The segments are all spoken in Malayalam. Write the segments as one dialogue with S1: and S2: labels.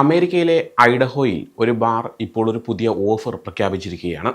S1: അമേരിക്കയിലെ ഐഡഹോയിൽ ഒരു ബാർ ഇപ്പോൾ ഒരു പുതിയ ഓഫർ പ്രഖ്യാപിച്ചിരിക്കുകയാണ്.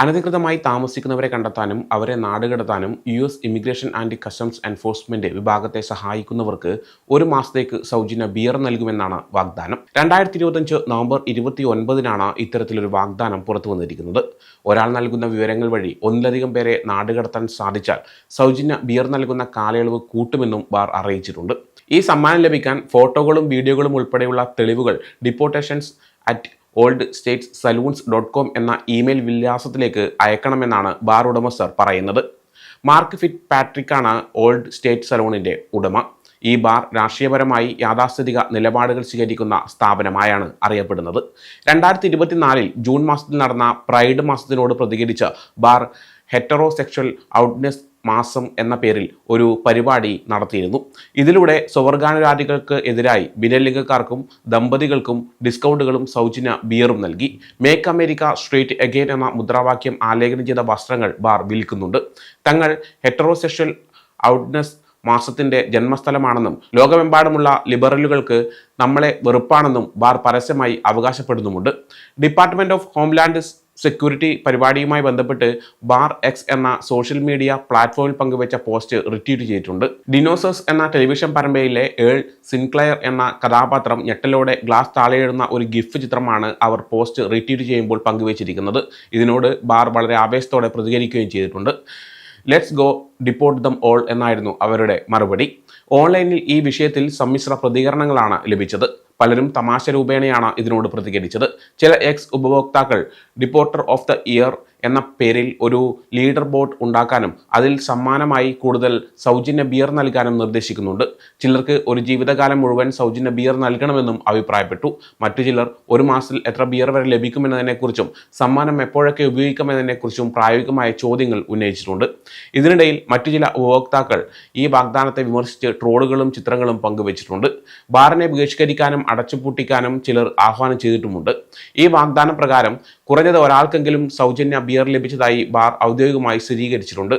S1: അനധികൃതമായി താമസിക്കുന്നവരെ കണ്ടെത്താനും അവരെ നാടുകടത്താനും U S immigration and customs enforcement വിഭാഗത്തെ സഹായിക്കുന്നവർക്ക് ഒരു മാസത്തേക്ക് സൗജന്യ ബിയർ നൽകുമെന്നാണ് വാഗ്ദാനം. രണ്ടായിരത്തി ഇരുപത്തഞ്ച് നവംബർ ഇരുപത്തി ഒൻപതിനാണ് ഇത്തരത്തിലൊരു വാഗ്ദാനം പുറത്തു വന്നിരിക്കുന്നത്. ഒരാൾ നൽകുന്ന വിവരങ്ങൾ വഴി ഒന്നിലധികം പേരെ നാടുകടത്താൻ സാധിച്ചാൽ സൗജന്യ ബിയർ നൽകുന്ന കാലയളവ് കൂട്ടുമെന്നും ബാർ അറിയിച്ചിട്ടുണ്ട്. ഈ സമ്മാനം ലഭിക്കാൻ ഫോട്ടോകളും വീഡിയോകളും ഉൾപ്പെടെയുള്ള തെളിവുകൾ deportations at old states saloons dot com എന്ന ഇമെയിൽ വിലാസത്തിലേക്ക് അയക്കണമെന്നാണ് ബാർ ഉടമസ്ഥർ പറയുന്നത്. മാർക്ക് ഫിറ്റ് പാട്രിക്കാണ് ഓൾഡ് സ്റ്റേറ്റ് സലൂണിന്റെ ഉടമ. ഈ ബാർ രാഷ്ട്രീയപരമായി യാഥാസ്ഥിതിക നിലപാടുകൾ സ്വീകരിക്കുന്ന സ്ഥാപനമായാണ് അറിയപ്പെടുന്നത്. രണ്ടായിരത്തി ഇരുപത്തിനാലിൽ ജൂൺ മാസത്തിൽ നടന്ന പ്രൈഡ് മാസത്തിനോട് പ്രതികരിച്ച് ബാർ ഹെറ്ററോസെക്ഷൽ ഔട്ട്നെസ് മാസം എന്ന പേരിൽ ഒരു പരിപാടി നടത്തിയിരുന്നു. ഇതിലൂടെ സ്വവർഗാനുരാധികൾക്ക് എതിരായി ഭിന്നലിംഗക്കാർക്കും ദമ്പതികൾക്കും ഡിസ്കൗണ്ടുകളും സൗജന്യ ബിയറും നൽകി. മേക്ക് അമേരിക്ക സ്ട്രീറ്റ് എഗെയിൻ എന്ന മുദ്രാവാക്യം ആലേഖനം ചെയ്ത വസ്ത്രങ്ങൾ ബാർ വിൽക്കുന്നുണ്ട്. തങ്ങൾ ഹെറ്ററോസെക്ഷൽ ഔട്ട്നെസ് മാസത്തിന്റെ ജന്മസ്ഥലമാണെന്നും ലോകമെമ്പാടുമുള്ള ലിബറലുകൾക്ക് നമ്മളെ വെറുപ്പാണെന്നും ബാർ പരസ്യമായി അവകാശപ്പെടുന്നുമുണ്ട്. ഡിപ്പാർട്ട്മെന്റ് ഓഫ് ഹോംലാൻഡ് സെക്യൂരിറ്റി പരിപാടിയുമായി ബന്ധപ്പെട്ട് ബാർ എക്സ് എന്ന സോഷ്യൽ മീഡിയ പ്ലാറ്റ്ഫോമിൽ പങ്കുവച്ച പോസ്റ്റ് റിട്വീറ്റ് ചെയ്തിട്ടുണ്ട്. ഡിനോസസ് എന്ന ടെലിവിഷൻ പരമ്പരയിലെ ഏൾ സിൻക്ലയർ എന്ന കഥാപാത്രം ഞെട്ടലോടെ ഗ്ലാസ് താഴെയിടുന്ന ഒരു ഗിഫ്റ്റ് ചിത്രമാണ് അവർ പോസ്റ്റ് റിട്വീറ്റ് ചെയ്യുമ്പോൾ പങ്കുവച്ചിരിക്കുന്നത്. ഇതിനോട് ബാർ വളരെ ആവേശത്തോടെ പ്രതികരിക്കുകയും ചെയ്തിട്ടുണ്ട്. Let's go deport them all എന്നായിരുന്നു അവരുടെ മറുപടി. ഓൺലൈനിൽ ഈ വിഷയത്തിൽ സമ്മിശ്ര പ്രതികരണങ്ങളാണ് ലഭിച്ചത്. പലരും തമാശ രൂപേണയാണ് ഇതിനോട് പ്രതികരിച്ചത്. ചില എക്സ് ഉപഭോക്താക്കൾ ഡിപ്പോർട്ടർ ഓഫ് ദ ഇയർ എന്ന പേരിൽ ഒരു ലീഡർ ബോർഡ് ഉണ്ടാക്കാനും അതിൽ സമ്മാനമായി കൂടുതൽ സൗജന്യ ബിയർ നൽകാനും നിർദ്ദേശിക്കുന്നുണ്ട്. ചിലർക്ക് ഒരു ജീവിതകാലം മുഴുവൻ സൗജന്യ ബിയർ നൽകണമെന്നും അഭിപ്രായപ്പെട്ടു. മറ്റു ചിലർ ഒരു മാസത്തിൽ എത്ര ബിയർ വരെ ലഭിക്കുമെന്നതിനെക്കുറിച്ചും സമ്മാനം എപ്പോഴൊക്കെ ഉപയോഗിക്കുമെന്നതിനെക്കുറിച്ചും പ്രായോഗികമായ ചോദ്യങ്ങൾ ഉന്നയിച്ചിട്ടുണ്ട്. ഇതിനിടയിൽ മറ്റു ചില ഉപഭോക്താക്കൾ ഈ വാഗ്ദാനത്തെ വിമർശിച്ച് ട്രോളുകളും ചിത്രങ്ങളും പങ്കുവച്ചിട്ടുണ്ട്. ബാറിനെ ബഹിഷ്കരിക്കാനും അടച്ചുപൂട്ടിക്കാനും ചിലർ ആഹ്വാനം ചെയ്തിട്ടുമുണ്ട്. ഈ വാഗ്ദാന പ്രകാരം കുറഞ്ഞത് ഒരാൾക്കെങ്കിലും സൗജന്യ ബിയർ ലഭിച്ചതായി ബാർ ഔദ്യോഗികമായി സ്ഥിരീകരിച്ചിട്ടുണ്ട്.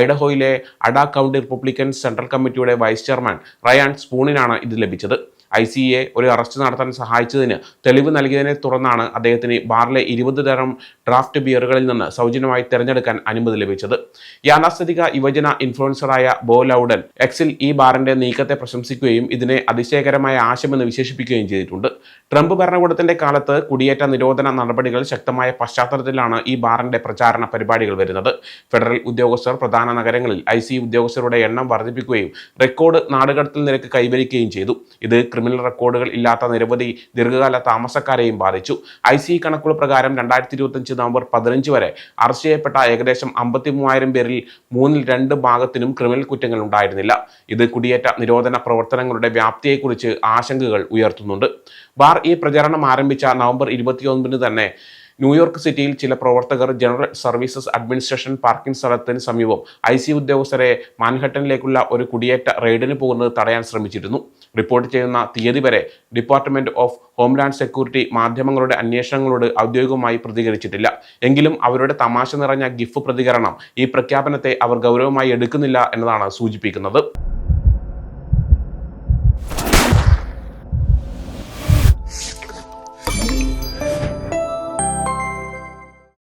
S1: ഐഡഹോയിലെ അഡ കൗണ്ടി റിപ്പബ്ലിക്കൻ സെൻട്രൽ കമ്മിറ്റിയുടെ വൈസ് ചെയർമാൻ റയാൻ സ്പൂണിനാണ് ഇത് ലഭിച്ചത്. ഐ സി എ ഒരു അറസ്റ്റ് നടത്താൻ സഹായിച്ചതിന് തെളിവ് നൽകിയതിനെ തുടർന്നാണ് അദ്ദേഹത്തിന് ബാറിലെ ഇരുപത് തരം ഡ്രാഫ്റ്റ് ബിയറുകളിൽ നിന്ന് സൗജന്യമായി തിരഞ്ഞെടുക്കാൻ അനുമതി ലഭിച്ചത്. യാഥാസ്ഥിതിക യുവജന ഇൻഫ്ലുവൻസറായ ബോ ലൗഡൻ എക്സിൽ ഈ ബാറിന്റെ നീക്കത്തെ പ്രശംസിക്കുകയും ഇതിനെ അതിശയകരമായ ആശയമെന്ന് വിശേഷിപ്പിക്കുകയും ചെയ്തിട്ടുണ്ട്. ട്രംപ് ഭരണകൂടത്തിന്റെ കാലത്ത് കുടിയേറ്റ നിരോധന നടപടികൾ ശക്തമായ പശ്ചാത്തലത്തിലാണ് ഈ ബാറിന്റെ പ്രചാരണ പരിപാടികൾ വരുന്നത്. ഫെഡറൽ ഉദ്യോഗസ്ഥർ പ്രധാന നഗരങ്ങളിൽ ഐ സി ഉദ്യോഗസ്ഥരുടെ എണ്ണം വർദ്ധിപ്പിക്കുകയും റെക്കോർഡ് നാടുകടത്തിൽ നിരക്ക് കൈവരിക്കുകയും ചെയ്തു. ഇത് ക്രിമിനൽ റെക്കോർഡുകൾ ഇല്ലാത്ത നിരവധി ദീർഘകാല താമസക്കാരെയും ബാധിച്ചു. ഐ സി കണക്കുകൾ പ്രകാരം രണ്ടായിരത്തി ഇരുപത്തഞ്ച് നവംബർ പതിനഞ്ച് വരെ അറസ്റ്റ് ചെയ്യപ്പെട്ട ഏകദേശം അമ്പത്തി മൂവായിരം പേരിൽ മൂന്നിൽ രണ്ട് ഭാഗത്തിനും ക്രിമിനൽ കുറ്റങ്ങൾ ഉണ്ടായിരുന്നില്ല. ഇത് കുടിയേറ്റ നിരോധന പ്രവർത്തനങ്ങളുടെ വ്യാപ്തിയെക്കുറിച്ച് ആശങ്കകൾ ഉയർത്തുന്നുണ്ട്. ബാർ ഈ പ്രചരണം ആരംഭിച്ച നവംബർ ഇരുപത്തിയൊൻപതിന് തന്നെ ന്യൂയോർക്ക് സിറ്റിയിൽ ചില പ്രവർത്തകർ ജനറൽ സർവീസസ് അഡ്മിനിസ്ട്രേഷൻ പാർക്കിംഗ് സ്ഥലത്തിന് സമീപം ഐ സി ഉദ്യോഗസ്ഥരെ മാൻഹട്ടനിലേക്കുള്ള ഒരു കുടിയേറ്റ റെയ്ഡിന് പോകുന്നത് തടയാൻ ശ്രമിച്ചിരുന്നു. റിപ്പോർട്ട് ചെയ്യുന്ന തീയതി വരെ ഡിപ്പാർട്ട്മെന്റ് ഓഫ് ഹോംലാൻഡ് സെക്യൂരിറ്റി മാധ്യമങ്ങളുടെ അന്വേഷണങ്ങളോട് ഔദ്യോഗികമായി പ്രതികരിച്ചിട്ടില്ല. എങ്കിലും അവരുടെ തമാശ നിറഞ്ഞ ഗിഫ് പ്രതികരണം ഈ പ്രഖ്യാപനത്തെ അവർ ഗൗരവമായി എടുക്കുന്നില്ല എന്നതാണ് സൂചിപ്പിക്കുന്നത്.